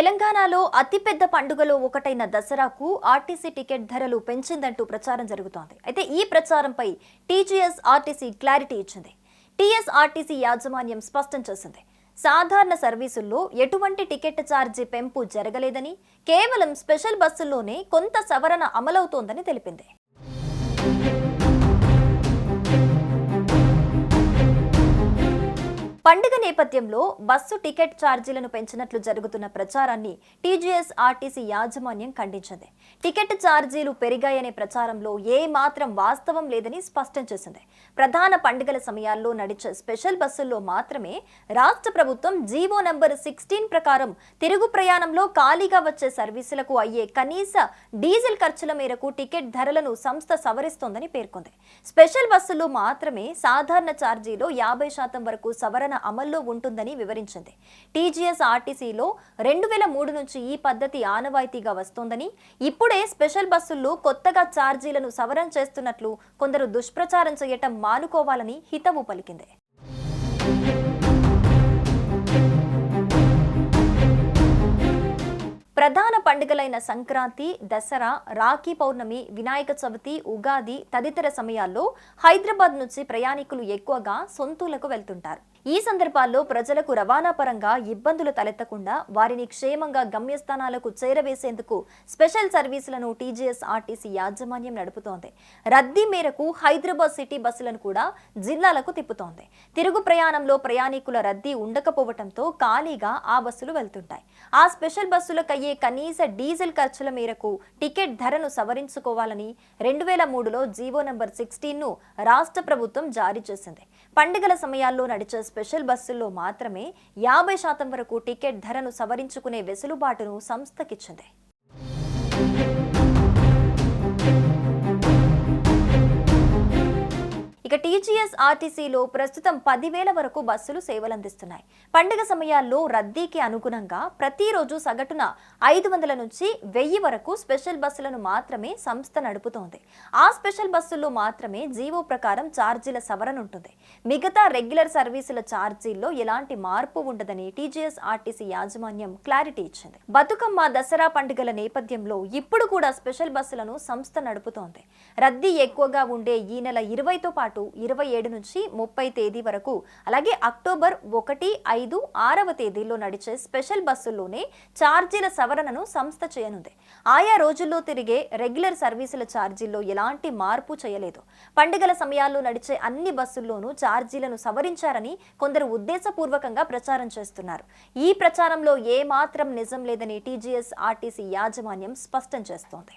తెలంగాణలో అతిపెద్ద పండుగలో ఒకటైన దసరాకు ఆర్టీసీ టికెట్ ధరలు పెంచిందంటూ ప్రచారం జరుగుతోంది. అయితే ఈ ప్రచారంపై టీజీఎస్ ఆర్టీసీ క్లారిటీ ఇచ్చింది. టీఎస్ఆర్టీసీ యాజమాన్యం స్పష్టం చేసింది. సాధారణ సర్వీసుల్లో ఎటువంటి టికెట్ ఛార్జీ పెంపు జరగలేదని కేవలం స్పెషల్ బస్సుల్లోనే కొంత సవరణ అమలవుతోందని తెలిపింది. పండుగ నేపథ్యంలో బస్సు టికెట్ ఛార్జీలను పెంచినట్లు జరుగుతున్న ప్రచారాన్ని టీజీఎస్ ఆర్టీసీ యాజమాన్యం ఖండించింది. టికెట్ ఛార్జీలు పెరిగాయనే ప్రచారంలో ఏ మాత్రం వాస్తవం లేదని స్పష్టం చేసింది. ప్రధాన పండుగల సమయాల్లో నడిచే స్పెషల్ బస్సుల్లో మాత్రమే రాష్ట్ర ప్రభుత్వం జీవో నంబర్ సిక్స్టీన్ ప్రకారం తిరుగు ప్రయాణంలో ఖాళీగా వచ్చే సర్వీసులకు అయ్యే కనీస డీజిల్ ఖర్చుల మేరకు టికెట్ ధరలను సంస్థ సవరిస్తోందని పేర్కొంది. స్పెషల్ బస్సులు మాత్రమే సాధారణ ఛార్జీలో యాభై శాతం వరకు సవరణ అమల్లో ఉంటుందని వివరించింది. టీజీఎస్ ఆర్టీసీలో రెండు వేల మూడు నుంచి ఈ పద్ధతి ఆనవాయితీగా వస్తోందని ఇప్పుడే స్పెషల్ బస్సుల్లో కొత్తగా ఛార్జీలను సవరణ చేస్తున్నట్లు కొందరు దుష్ప్రచారం చేయటం మానుకోవాలని హితవు పలికింది. ప్రధాన పండుగలైన సంక్రాంతి దసరా రాఖీ పౌర్ణమి వినాయక చవితి ఉగాది తదితర సమయాల్లో హైదరాబాద్ నుంచి ప్రయాణికులు ఎక్కువగా సొంతూలకు వెళ్తుంటారు. ఈ సందర్భాల్లో ప్రజలకు రవాణా పరంగా ఇబ్బందులు తలెత్తకుండా వారిని క్షేమంగా గమ్యస్థానాలకు చేరవేసేందుకు స్పెషల్ సర్వీసులను టీజీఎస్ ఆర్టీసీ యాజమాన్యం నడుపుతోంది. రద్దీ మేరకు హైదరాబాద్ సిటీ బస్సులను కూడా జిల్లాలకు తిప్పుతోంది. తిరుగు ప్రయాణంలో ప్రయాణికుల రద్దీ ఉండకపోవడంతో ఖాళీగా ఆ బస్సులు వెళ్తుంటాయి. ఆ స్పెషల్ బస్సులకు అయ్యే కనీస డీజిల్ ఖర్చుల మేరకు టికెట్ ధరను సవరించుకోవాలని రెండు వేల మూడులో జీవో నంబర్ సిక్స్టీన్ను రాష్ట్ర ప్రభుత్వం జారీ చేసింది. పండుగల సమయాల్లో నడిచే స్పెషల్ బస్సుల్లో మాత్రమే యాభై శాతం వరకు టికెట్ ధరను సవరించుకునే వెసులుబాటును సంస్థకిచ్చింది. టీజీఎస్ ఆర్టీసీలో ప్రస్తుతం పదివేల వరకు బస్సులు సేవలందిస్తున్నాయి. పండుగ సమయాల్లో రద్దీకి అనుగుణంగా ప్రతిరోజు సగటున ఐదు వందల నుంచి వెయ్యి వరకు స్పెషల్ బస్సులను మాత్రమే సంస్థ నడుపుతోంది. ఆ స్పెషల్ బస్సుల్లో మాత్రమే జీవో ప్రకారం ఛార్జీల సవరణ ఉంటుంది. మిగతా రెగ్యులర్ సర్వీసుల ఛార్జీల్లో ఎలాంటి మార్పు ఉండదని టీజీఎస్ ఆర్టీసీ యాజమాన్యం క్లారిటీ ఇచ్చింది. బతుకమ్మ దసరా పండుగల నేపథ్యంలో ఇప్పుడు కూడా స్పెషల్ బస్సులను సంస్థ నడుపుతోంది. రద్దీ ఎక్కువగా ఉండే ఈ నెల ఇరవైతో పాటు ఇరవై ఏడు నుంచి ముప్పై తేదీ వరకు అలాగే అక్టోబర్ ఒకటి ఐదు ఆరవ తేదీల్లో నడిచే స్పెషల్ బస్సుల్లోనే ఛార్జీల సవరణను సంస్థ చేయనుంది. ఆయా రోజుల్లో తిరిగే రెగ్యులర్ సర్వీసుల ఛార్జీల్లో ఎలాంటి మార్పు చేయలేదు. పండుగల సమయాల్లో నడిచే అన్ని బస్సుల్లోనూ ఛార్జీలను సవరించారని కొందరు ఉద్దేశపూర్వకంగా ప్రచారం చేస్తున్నారు. ఈ ప్రచారంలో ఏమాత్రం నిజం లేదని టీజీఎస్ ఆర్టీసీ యాజమాన్యం స్పష్టం చేస్తోంది.